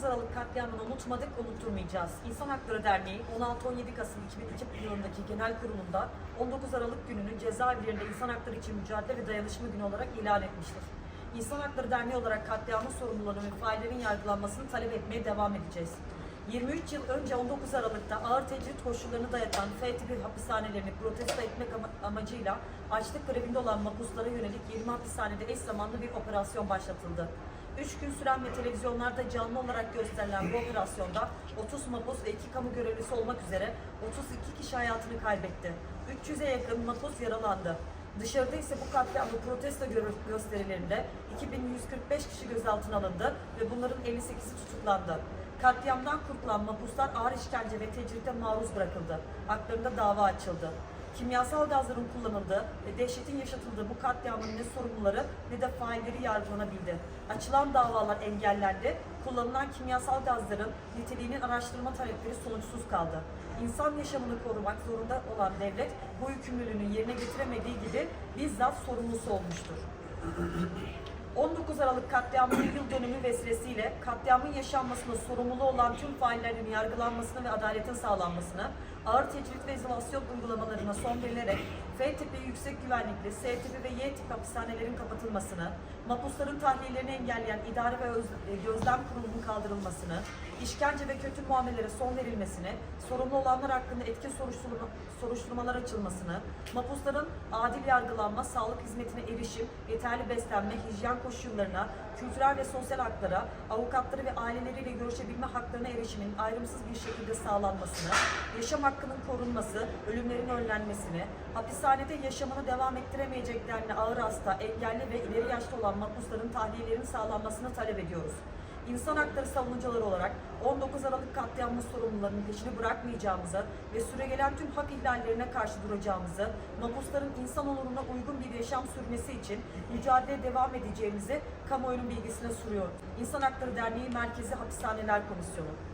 19 Aralık katliamını unutmadık, unutturmayacağız. İnsan Hakları Derneği 16-17 Kasım 2002 yılındaki genel kurulunda 19 Aralık gününü cezaevlerinde insan hakları için mücadele ve dayanışma günü olarak ilan etmiştir. İnsan Hakları Derneği olarak katliamın sorumlularının ve faillerin yargılanmasını talep etmeye devam edeceğiz. 23 yıl önce 19 Aralık'ta ağır tecrit koşullarını dayatan F tipi hapishanelerini protesto etmek ama- amacıyla açlık grevinde olan mahpuslara yönelik 20 hapishanede eş zamanlı bir operasyon başlatıldı. 3 gün süren ve televizyonlarda canlı olarak gösterilen bu operasyonda 30 mahpus ve 2 kamu görevlisi olmak üzere 32 kişi hayatını kaybetti. 300'e yakın mahpus yaralandı. Dışarıda ise bu katliamlı protesto gö- gösterilerinde 2145 kişi gözaltına alındı ve bunların 58'i tutuklandı. Katliamdan kurtulan mahpuslar ağır işkence ve tecride maruz bırakıldı. Haklarında dava açıldı. Kimyasal gazların kullanıldığı ve dehşetin yaşatıldığı bu katliamın ne sorumluları ne de failleri yargılanabildi. Açılan davalar engellendi, kullanılan kimyasal gazların niteliğinin araştırma talepleri sonuçsuz kaldı. İnsan yaşamını korumak zorunda olan devlet bu yükümlülüğünü yerine getiremediği gibi bizzat sorumlusu olmuştur. 19 Aralık katliamının yıl dönümü vesilesiyle katliamın yaşanmasına sorumlu olan tüm faillerin yargılanmasını ve adaletin sağlanmasını, ağır tecrit ve izolasyon uygulamalarına son verilerek F tipi yüksek güvenlikli, S tipi ve Y tipi hapishanelerin kapatılmasını, mahpusların tahliyelerini engelleyen idare ve e, gözlem kurulunun kaldırılmasını, işkence ve kötü muamelelere son verilmesini, sorumlu olanlar hakkında etkin soruşturma, soruşturmalar açılmasını, mahpusların adil yargılanma, sağlık hizmetine erişim, yeterli beslenme, hijyen koşullarına, kültürel ve sosyal haklara, avukatları ve aileleriyle görüşebilme haklarına erişimin ayrımsız bir şekilde sağlanmasını, yaşam hakkının korunması, ölümlerin önlenmesini, hapishanede yaşamını devam ettiremeyeceklerini ağır hasta, engelli ve ileri yaşta olan mahpusların tahliyelerin sağlanmasını talep ediyoruz. İnsan hakları savunucuları olarak 19 Aralık katliamının sorumlularının peşini bırakmayacağımızı ve süregelen tüm hak ihlallerine karşı duracağımızı, mahpusların insan onuruna uygun bir yaşam sürmesi için mücadeleye devam edeceğimizi kamuoyunun bilgisine sunuyor. İnsan Hakları Derneği Merkezi Hapishaneler Komisyonu.